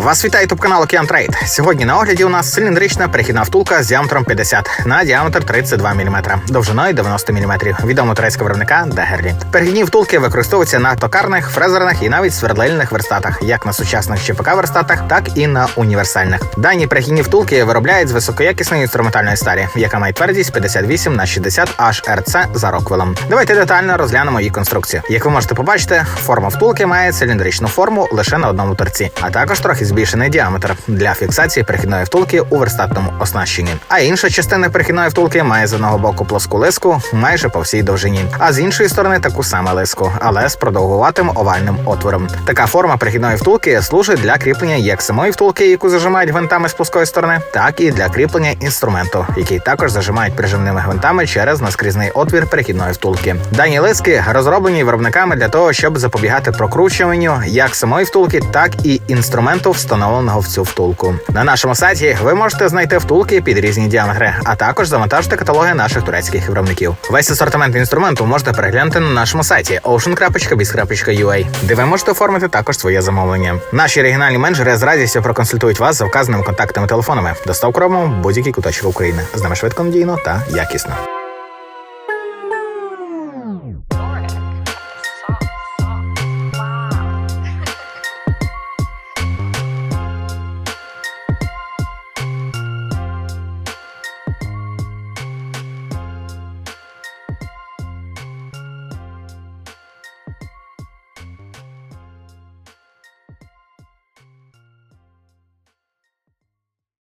Вас вітає ютуб канал Океан. Сьогодні на огляді у нас циліндрична перехідна втулка з діаметром 50 на діаметр 32 мм, довжиною 90 мм. Відомо турецького виробника Дегерлі. Перехідні втулки використовуються на токарних, фрезерних і навіть свердлильних верстатах, як на сучасних ЧПК верстатах, так і на універсальних. Дані перехідні втулки виробляють з високоякісної інструментальної сталі, яка має твердість 58 на 60 HRC за Роквелом. Давайте детально розглянемо її конструкцію. Як ви можете побачити, форма втулки має циліндричну форму лише на одному торці, а також трохи збільшений діаметр для фіксації перехідної втулки у верстатному оснащенні. А інша частина перехідної втулки має з одного боку плоску лиску майже по всій довжині, а з іншої сторони таку саму лиску, але з продовгуватим овальним отвором. Така форма перехідної втулки служить для кріплення як самої втулки, яку зажимають гвинтами з плоскої сторони, так і для кріплення інструменту, який також зажимають прижимними гвинтами через наскрізний отвір перехідної втулки. Дані лиски розроблені виробниками для того, щоб запобігати прокручуванню як самої втулки, так і інструменту, встановленого в цю втулку. На нашому сайті ви можете знайти втулки під різні діаметри, а також завантажити каталоги наших турецьких виробників. Весь асортимент інструменту можете переглянути на нашому сайті ocean.biz.ua, де ви можете оформити також своє замовлення. Наші регіональні менеджери з радістю проконсультують вас за вказаними контактними телефонами. Доставку робимо будь-який куточок України. З нами швидко надійно та якісно.